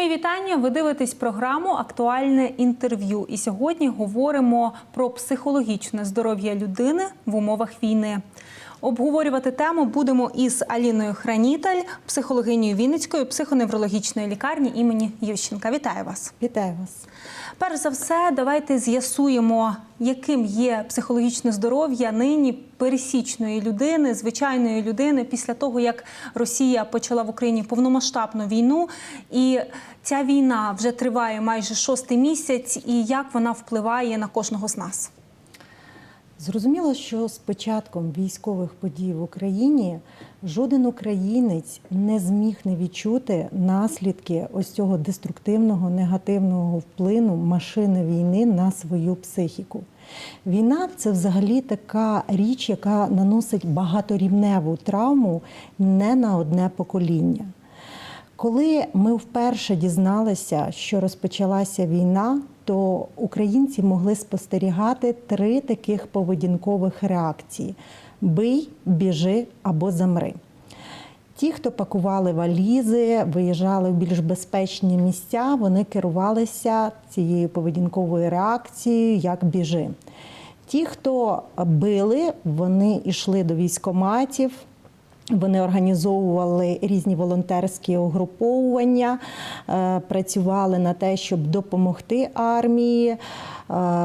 Мої вітання. Ви дивитесь програму Актуальне інтерв'ю. І сьогодні говоримо про психологічне здоров'я людини в умовах війни. Обговорювати тему будемо із Аліною Храніталь, психологинею Вінницької психоневрологічної лікарні імені Ющенка. Вітаю вас! Вітаю вас. Перш за все, давайте з'ясуємо, яким є психологічне здоров'я нині пересічної людини, звичайної людини, після того як Росія почала в Україні повномасштабну війну, і ця війна вже триває майже шостий місяць, і як вона впливає на кожного з нас. Зрозуміло, що з початком військових подій в Україні жоден українець не зміг не відчути наслідки ось цього деструктивного негативного вплину машини війни на свою психіку. Війна це взагалі така річ, яка наносить багаторівневу травму не на одне покоління. Коли ми вперше дізналися, що розпочалася війна, то українці могли спостерігати три таких поведінкових реакції: бий, біжи або замри. Ті, хто пакували валізи, виїжджали в більш безпечні місця, вони керувалися цією поведінковою реакцією як біжи. Ті, хто били, вони йшли до військоматів, вони організовували різні волонтерські угруповування, е, працювали на те, щоб допомогти армії, е,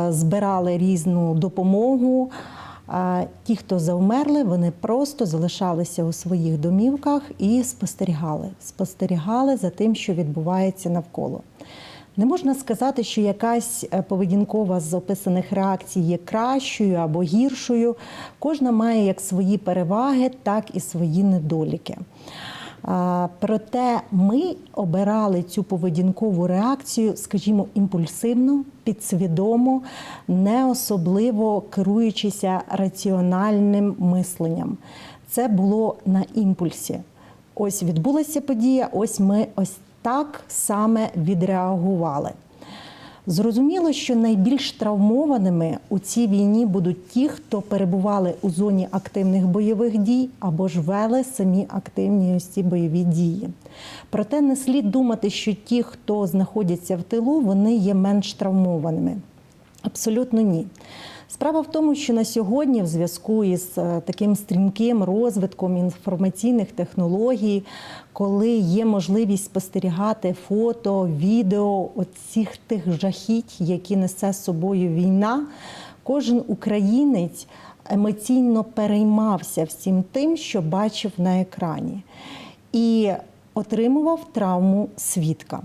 збирали різну допомогу. А ті, хто завмерли, вони просто залишалися у своїх домівках і спостерігали. Спостерігали за тим, що відбувається навколо. Не можна сказати, що якась е, поведінкова з описаних реакцій є кращою або гіршою. Кожна має як свої переваги, так і свої недоліки. Проте ми обирали цю поведінкову реакцію, скажімо, імпульсивно, підсвідомо, не особливо керуючися раціональним мисленням. Це було на імпульсі. Ось відбулася подія, ось ми ось так саме відреагували. Зрозуміло, що найбільш травмованими у цій війні будуть ті, хто перебували у зоні активних бойових дій або ж вели самі активні ось бойові дії. Проте не слід думати, що ті, хто знаходяться в тилу, вони є менш травмованими. Абсолютно ні. Справа в тому, що на сьогодні, в зв'язку із е, таким стрімким розвитком інформаційних технологій, коли є можливість спостерігати фото, відео оцих тих жахіть, які несе з собою війна, кожен українець емоційно переймався всім тим, що бачив на екрані, і отримував травму свідка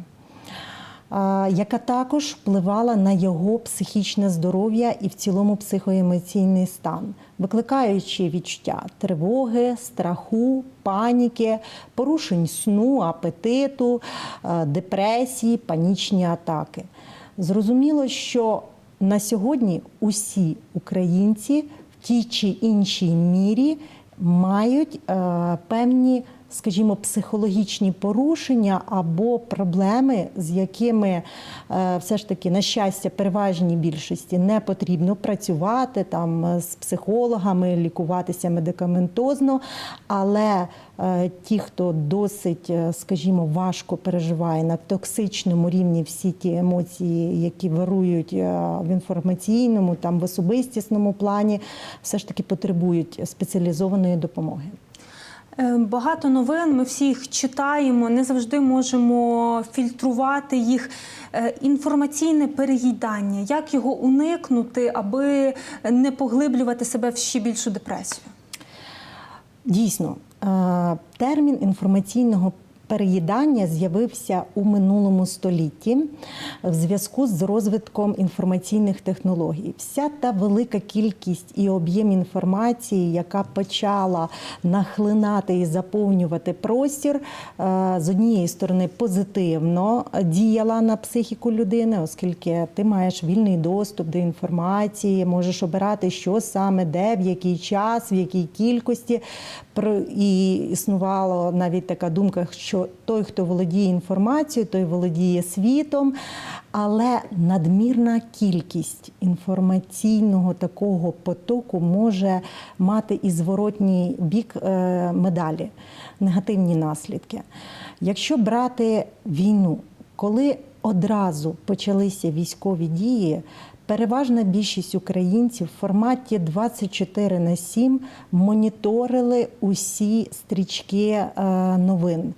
яка також впливала на його психічне здоров'я і в цілому психоемоційний стан, викликаючи відчуття тривоги, страху, паніки, порушень сну, апетиту, депресії, панічні атаки. Зрозуміло, що на сьогодні усі українці в тій чи іншій мірі мають е, певні скажімо, психологічні порушення або проблеми, з якими е, все ж таки, на щастя, переважній більшості не потрібно працювати там з психологами, лікуватися медикаментозно, але е, Ті, хто досить, е, скажімо, важко переживає на токсичному рівні всі ті емоції, які вирують в інформаційному, там в особистісному плані, все ж таки потребують спеціалізованої допомоги. Е, багато новин, ми всі їх читаємо, не завжди можемо фільтрувати їх. Е, інформаційне переїдання, як його уникнути, аби не поглиблювати себе в ще більшу депресію? Дійсно, е, термін інформаційного переїдання з'явився у минулому столітті в зв'язку з розвитком інформаційних технологій. Вся та велика кількість і об'єм інформації, яка почала нахлинати і заповнювати простір, е, з однієї сторони позитивно діяла на психіку людини, оскільки ти маєш вільний доступ до інформації, можеш обирати, що саме, де, в який час, в якій кількості. І існувала навіть така думка, що той, хто володіє інформацією, той володіє світом. Але надмірна кількість інформаційного такого потоку може мати і зворотній бік е, медалі, негативні наслідки. Якщо брати війну, коли одразу почалися військові дії, переважна більшість українців в форматі 24 на 7 моніторили усі стрічки е, новин,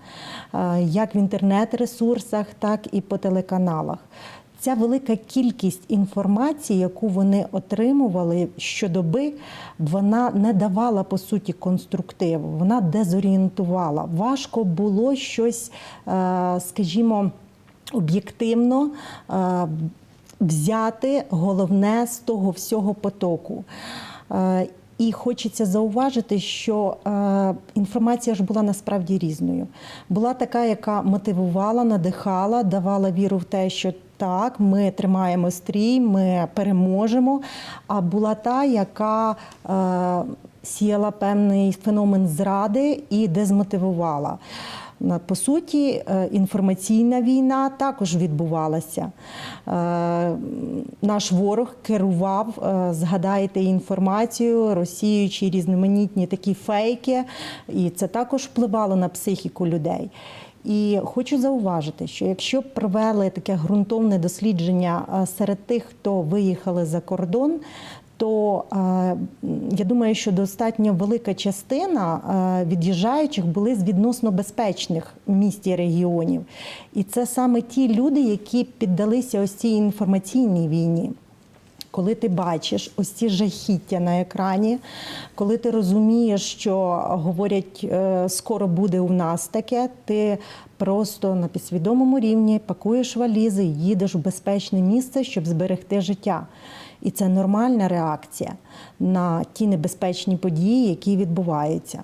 е, як в інтернет-ресурсах, так і по телеканалах. Ця велика кількість інформації, яку вони отримували щодоби, вона не давала по суті конструктиву, вона дезорієнтувала. Важко було щось, е, скажімо, об'єктивно взяти головне з того всього потоку. Е, І хочеться зауважити, що е, інформація ж була насправді різною. Була така, яка мотивувала, надихала, давала віру в те, що так, ми тримаємо стрій, ми переможемо. А була та, яка е, сіяла певний феномен зради і дезмотивувала. На- По суті, е, інформаційна війна також відбувалася. Е, Наш ворог керував, е, згадаєте інформацію, розсіюючи різноманітні такі фейки, і це також впливало на психіку людей. І хочу зауважити, що якщо провели таке ґрунтовне дослідження е, серед тих, хто виїхали за кордон, то е, я думаю, що достатньо велика частина е, від'їжджаючих були з відносно безпечних міст і регіонів. І це саме ті люди, які піддалися ось цій інформаційній війні. Коли ти бачиш ось ці жахіття на екрані, коли ти розумієш, що говорять, е, скоро буде у нас таке, ти просто на підсвідомому рівні пакуєш валізи, їдеш в безпечне місце, щоб зберегти життя. І це нормальна реакція на ті небезпечні події, які відбуваються.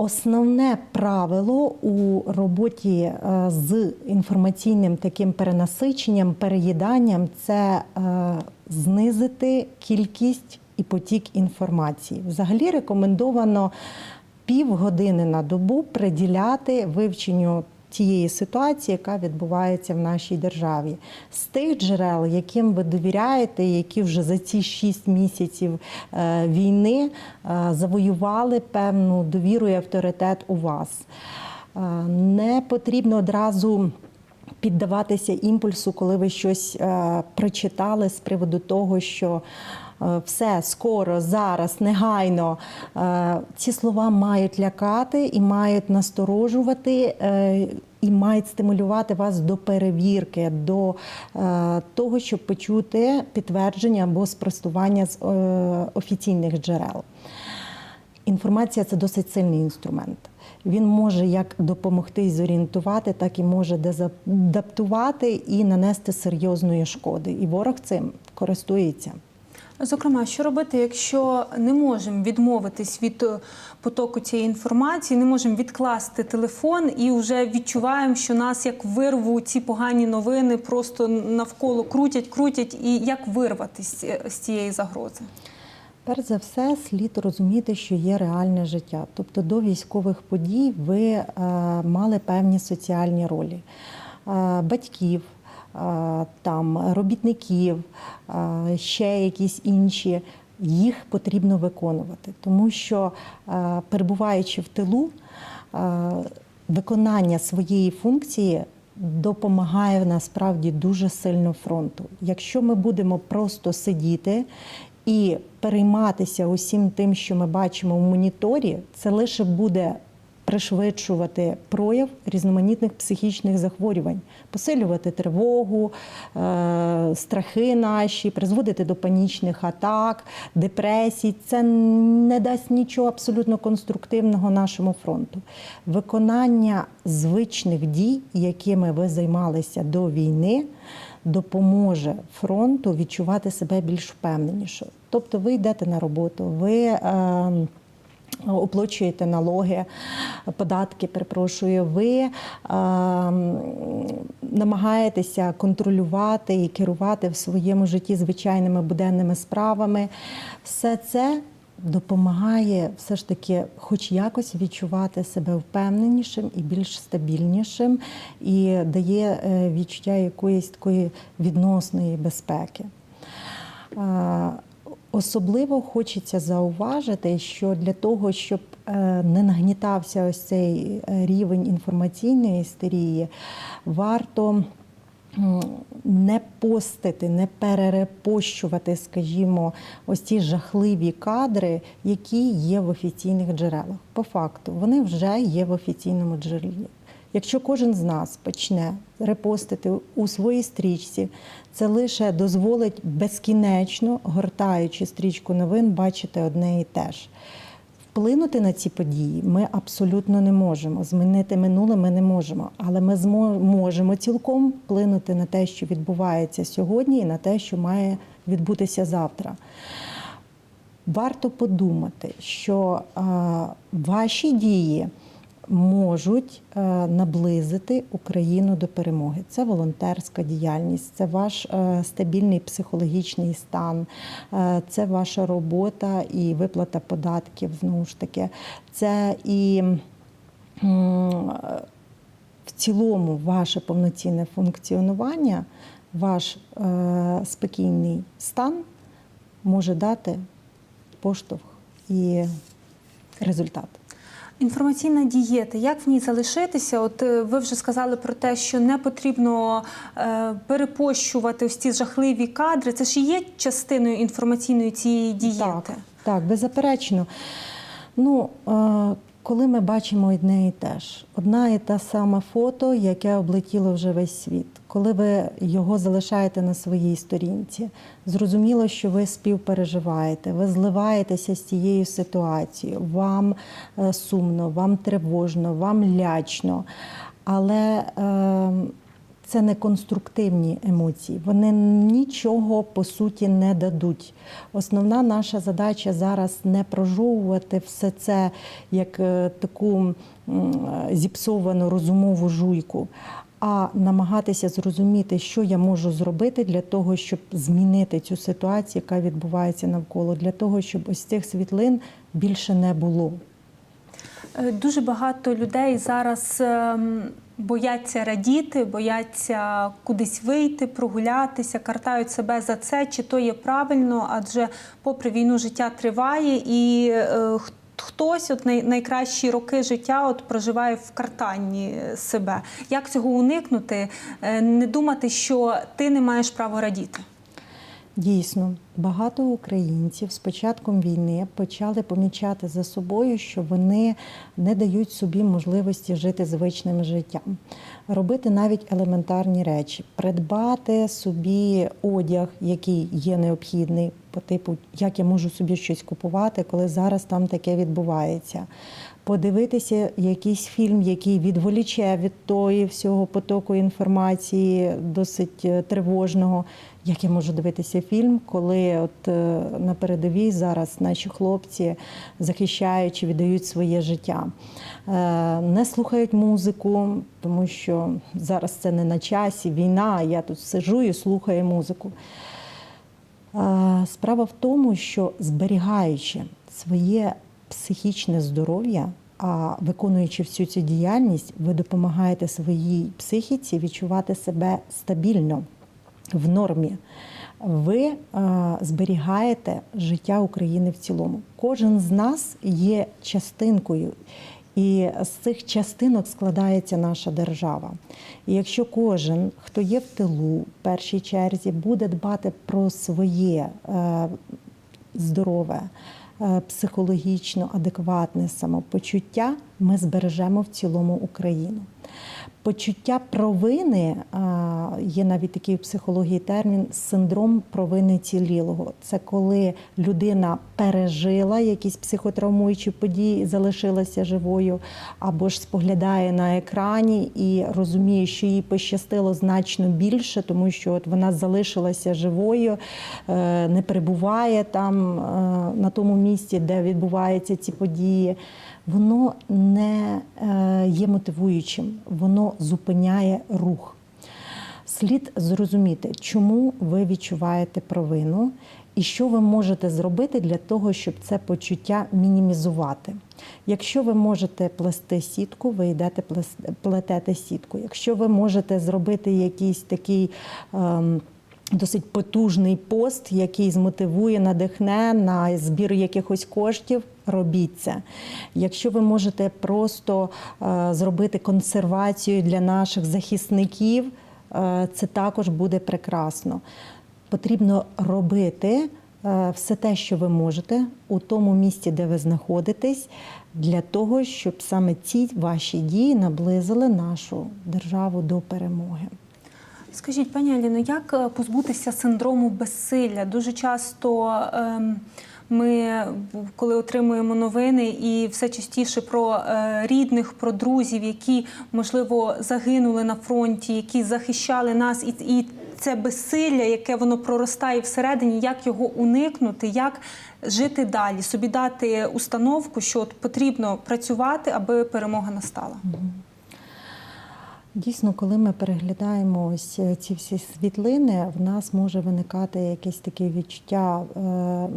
Основне правило у роботі е, з інформаційним таким перенасиченням, переїданням це е, знизити кількість і потік інформації. Взагалі рекомендовано півгодини на добу приділяти вивченню тієї ситуації, яка відбувається в нашій державі. З тих джерел, яким ви довіряєте, які вже за ці шість місяців е, війни е, завоювали певну довіру і авторитет у вас. Е, Не потрібно одразу. Піддаватися імпульсу, коли ви щось е, прочитали з приводу того, що все скоро, зараз, негайно. Е, ці слова мають лякати і мають насторожувати. Е, і мають стимулювати вас до перевірки, до е, того, щоб почути підтвердження або спростування з е, офіційних джерел. Інформація це досить сильний інструмент. Він може як допомогти зорієнтувати, так і може дезадаптувати і нанести серйозної шкоди. І ворог цим користується. Зокрема, що робити, якщо не можемо відмовитись від е, потоку цієї інформації, не можемо відкласти телефон і вже відчуваємо, що нас як вирву ці погані новини просто навколо крутять, крутять, і як вирватися з цієї загрози? Перш за все, слід розуміти, що є реальне життя. Тобто до військових подій ви е, мали певні соціальні ролі Е, батьків, е, там робітників, ще якісь інші. Їх потрібно виконувати, тому що перебуваючи в тилу, виконання своєї функції допомагає насправді дуже сильно фронту. Якщо ми будемо просто сидіти і перейматися усім тим, що ми бачимо в моніторі, це лише буде пришвидшувати прояв різноманітних психічних захворювань, посилювати тривогу, е, страхи наші, призводити до панічних атак, депресій. Це не дасть нічого абсолютно конструктивного нашому фронту. Виконання звичних дій, якими ви займалися до війни, допоможе фронту відчувати себе більш впевненіше. Тобто, ви йдете на роботу, ви. Е, Оплачуєте налоги, податки, перепрошую, ви е, намагаєтеся контролювати і керувати в своєму житті звичайними буденними справами. Все це допомагає все ж таки, хоч якось відчувати себе впевненішим і більш стабільнішим, і дає е, відчуття якоїсь такої відносної безпеки. Е, Особливо хочеться зауважити, що для того, щоб е, не нагнітався ось цей е, рівень інформаційної істерії, варто не постити, не перерепощувати, скажімо, ось ці жахливі кадри, які є в офіційних джерелах. По факту, вони вже є в офіційному джерелі. Якщо кожен з нас почне репостити у своїй стрічці, це лише дозволить безкінечно, гортаючи стрічку новин, бачити одне і те ж. Вплинути на ці події ми абсолютно не можемо. Змінити минуле ми не можемо, але ми можемо цілком вплинути на те, що відбувається сьогодні, і на те, що має відбутися завтра. Варто подумати, що е, ваші дії можуть е, наблизити Україну до перемоги. Це волонтерська діяльність, це ваш е, стабільний психологічний стан, е, це ваша робота і виплата податків. Знову ж таки, це і в цілому ваше повноцінне функціонування, ваш спокійний стан може дати поштовх і результат. Інформаційна дієта, як в ній залишитися? От е, ви вже сказали про те, що не потрібно е, перепощувати ось ці жахливі кадри. Це ж є частиною інформаційної цієї дієти. Так, так, беззаперечно. Ну, е, коли ми бачимо одне і те ж, одна і та сама фото, яке облетіло вже весь світ. Коли ви його залишаєте на своїй сторінці, зрозуміло, що ви співпереживаєте, ви зливаєтеся з цією ситуацією, вам е, сумно, вам тривожно, вам лячно. Але е, це не конструктивні емоції. Вони нічого по суті не дадуть. Основна наша задача зараз не прожовувати все це як е, таку зіпсовану розумову жуйку. А намагатися зрозуміти, що я можу зробити для того, щоб змінити цю ситуацію, яка відбувається навколо, для того, щоб ось цих світлин більше не було. Е, Дуже багато людей зараз ем, бояться радіти, бояться кудись вийти, прогулятися, картають себе за це, чи то є правильно, адже попри війну життя триває, і е, хтось от найкращі роки життя от проживає в картанні себе. Як цього уникнути? Е, Не думати, що ти не маєш права радіти. Дійсно, багато українців з початком війни почали помічати за собою, що вони не дають собі можливості жити звичним життям, робити навіть елементарні речі, придбати собі одяг, який є необхідний, по типу, як я можу собі щось купувати, коли зараз там таке відбувається. Подивитися якийсь фільм, який відволіче від тої всього потоку інформації, досить е, тривожного. Як я можу дивитися фільм, коли от е, на передовій зараз наші хлопці, захищаючи, віддають своє життя, Е, не слухають музику, тому що зараз це не на часі, війна. Я тут сижу і слухаю музику. Справа в тому, що зберігаючи своє психічне здоров'я, а виконуючи всю цю діяльність, ви допомагаєте своїй психіці відчувати себе стабільно в нормі. Ви е, зберігаєте життя України в цілому. Кожен з нас є частинкою. І з цих частинок складається наша держава. І якщо кожен, хто є в тилу, в першій черзі, буде дбати про своє е, здорове, психологічно адекватне самопочуття, ми збережемо в цілому Україну. Почуття провини а, є навіть такий в психології термін синдром провини цілілого. Це коли людина пережила якісь психотравмуючі події, залишилася живою, або ж споглядає на екрані і розуміє, що їй пощастило значно більше, тому що от вона залишилася живою, е, не перебуває там е, на тому місці, де відбуваються ці події воно не е, є мотивуючим, воно зупиняє рух. Слід зрозуміти, чому ви відчуваєте провину і що ви можете зробити для того, щоб це почуття мінімізувати. Якщо ви можете плести сітку, ви йдете плетете сітку. Якщо ви можете зробити якийсь такий. ем, досить потужний пост, який змотивує, надихне на збір якихось коштів. Робіть це. Якщо ви можете просто е, зробити консервацію для наших захисників, це також буде прекрасно. Потрібно робити е, все те, що ви можете у тому місці, де ви знаходитесь, для того, щоб саме ці ваші дії наблизили нашу державу до перемоги. Скажіть, пані Аліно, як е, позбутися синдрому безсилля? Дуже часто ем, ми, коли отримуємо новини, і все частіше про е, рідних, про друзів, які можливо загинули на фронті, які захищали нас, і, і це безсилля, яке воно проростає всередині, як його уникнути, як жити далі, собі дати установку, що от потрібно працювати, аби перемога настала. Дійсно, коли ми переглядаємо ось е, ці всі світлини, в нас може виникати якесь таке відчуття е,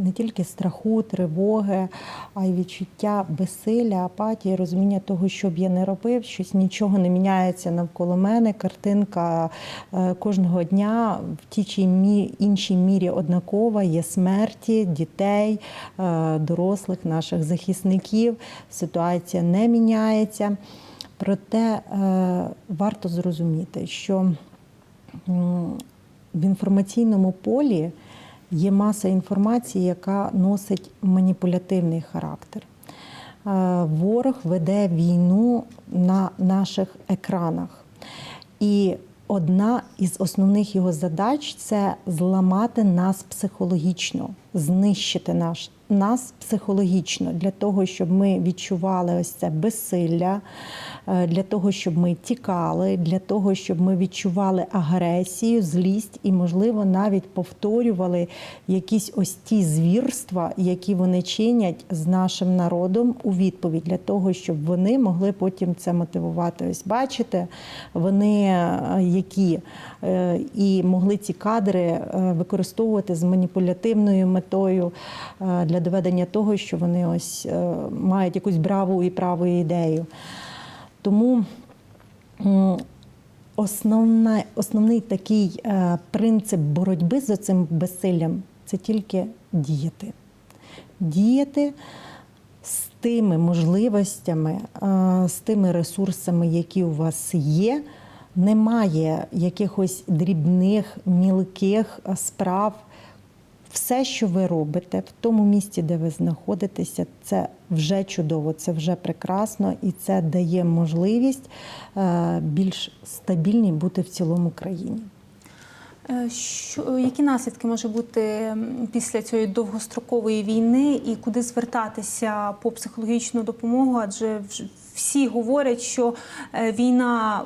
не тільки страху, тривоги, а й відчуття безсилля, апатії, розуміння того, що б я не робив, щось нічого не міняється навколо мене. Картинка е, кожного дня в тій чи іншій мірі однакова, є смерті дітей, дорослих, наших захисників. Ситуація не міняється. Проте е, варто зрозуміти, що в інформаційному полі є маса інформації, яка носить маніпулятивний характер. Е, Ворог веде війну на наших екранах. І одна із основних його задач це зламати нас психологічно, знищити наш, нас психологічно для того, щоб ми відчували ось це безсилля, для того, щоб ми тікали, для того, щоб ми відчували агресію, злість і, можливо, навіть повторювали якісь ось ті звірства, які вони чинять з нашим народом у відповідь для того, щоб вони могли потім це мотивувати. Ось бачите, вони е, які Е, і могли ці кадри е, використовувати з маніпулятивною метою е, для доведення того, що вони ось е, мають якусь браву і праву ідею. Тому основна, основний такий е, принцип боротьби з цим безсиллям це тільки діяти. Діяти з тими можливостями, е, з тими ресурсами, які у вас є. Немає якихось дрібних, мілких е, справ. Все, що ви робите в тому місці, де ви знаходитеся, це вже чудово, це вже прекрасно, і це дає можливість е, більш стабільній бути в цілому країні. Е, Що, які наслідки може бути після цієї довгострокової війни і куди звертатися по психологічну допомогу? Адже всі говорять, що е, війна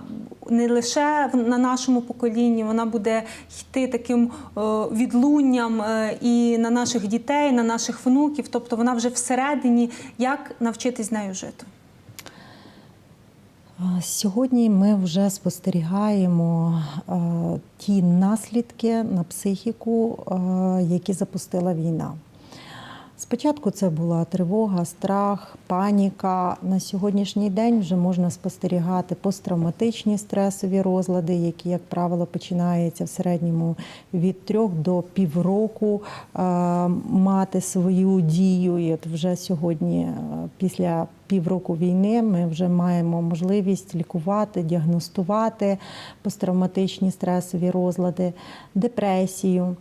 не лише на нашому поколінні, вона буде йти таким е, відлунням е, і на наших дітей, на наших внуків. Тобто вона вже всередині. Як навчитись нею жити? Сьогодні ми вже спостерігаємо ті наслідки на психіку, які запустила війна. Спочатку це була тривога, страх, паніка. На сьогоднішній день вже можна спостерігати посттравматичні стресові розлади, які, як правило, починаються в середньому від трьох до півроку е, мати свою дію. І от вже сьогодні, е, після півроку війни, ми вже маємо можливість лікувати, діагностувати посттравматичні стресові розлади, депресію.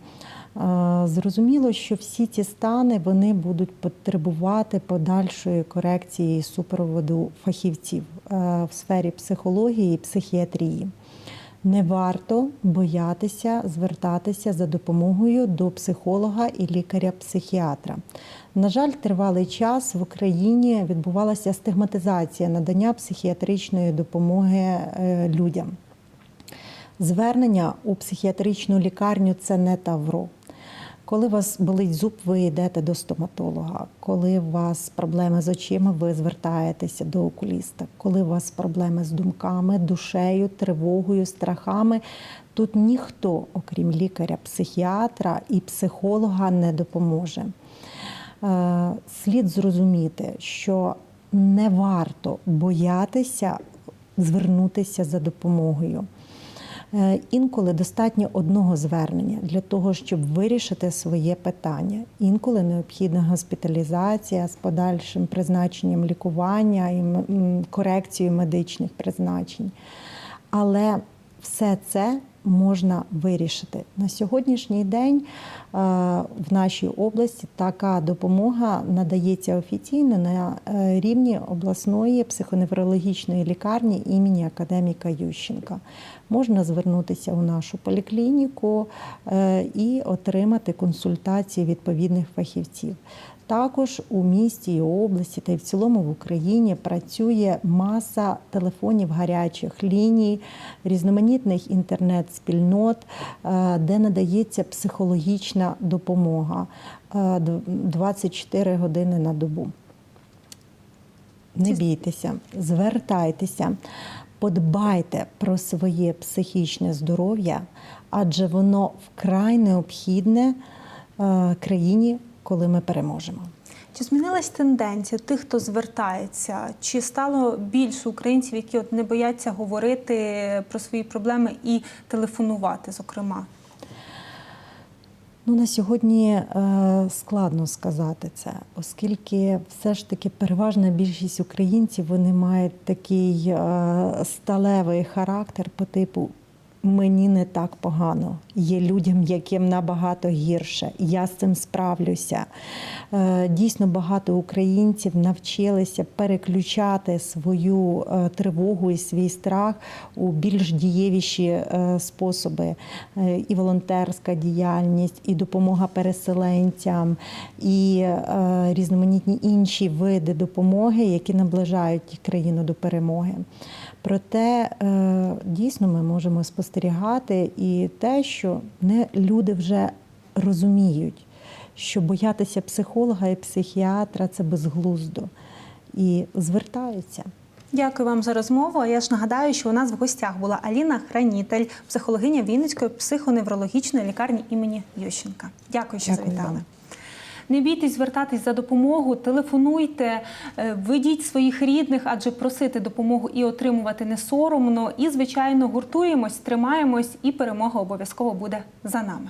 Зрозуміло, що всі ці стани вони будуть потребувати подальшої корекції супроводу фахівців е, в сфері психології і психіатрії. Не варто боятися звертатися за допомогою до психолога і лікаря-психіатра. На жаль, тривалий час в Україні відбувалася стигматизація надання психіатричної допомоги е, людям. Звернення у психіатричну лікарню це не тавро. Коли у вас болить зуб, ви йдете до стоматолога. Коли у вас проблеми з очима, ви звертаєтеся до окуліста. Коли у вас проблеми з думками, душею, тривогою, страхами, тут ніхто, окрім лікаря, психіатра і психолога, не допоможе. Е, Слід зрозуміти, що не варто боятися звернутися за допомогою. Е, Інколи достатньо одного звернення для того, щоб вирішити своє питання. Інколи необхідна госпіталізація з подальшим призначенням лікування і корекцією медичних призначень. Але все це можна вирішити на сьогоднішній день. е, В нашій області така допомога надається офіційно на е, рівні обласної психоневрологічної лікарні імені академіка Ющенка. Можна звернутися у нашу поліклініку е, і отримати консультації відповідних фахівців. Також у місті і області та й в цілому в Україні працює маса телефонів гарячих ліній, різноманітних інтернет-спільнот, е, де надається психологічна допомога е, 24 години на добу. Не бійтеся, звертайтеся, подбайте про своє психічне здоров'я, адже воно вкрай необхідне е, країні, коли ми переможемо. Чи змінилась тенденція тих, хто звертається? Чи стало більше українців, які от не бояться говорити про свої проблеми і телефонувати, зокрема? Ну, на сьогодні е, складно сказати це, оскільки все ж таки переважна більшість українців вони мають такий е, сталевий характер по типу мені не так погано. Є людям, яким набагато гірше. Я з цим справлюся. Е, Дійсно, багато українців навчилися переключати свою е, тривогу і свій страх у більш дієвіші е, способи. І волонтерська діяльність, і допомога переселенцям, і різноманітні інші види допомоги, які наближають країну до перемоги. Проте е, дійсно ми можемо спостерігати і те, що не люди вже розуміють, що боятися психолога і психіатра це безглуздо і звертаються. Дякую вам за розмову. А Я ж нагадаю, що у нас в гостях була Аліна Хранітель, психологиня Вінницької психоневрологічної лікарні імені Ющенка. Дякую, що Дякую завітали. вам. Не бійтесь звертатись за допомогу, телефонуйте, е, ведіть своїх рідних, адже просити допомогу і отримувати не соромно. І, звичайно, гуртуємось, тримаємось, і перемога обов'язково буде за нами.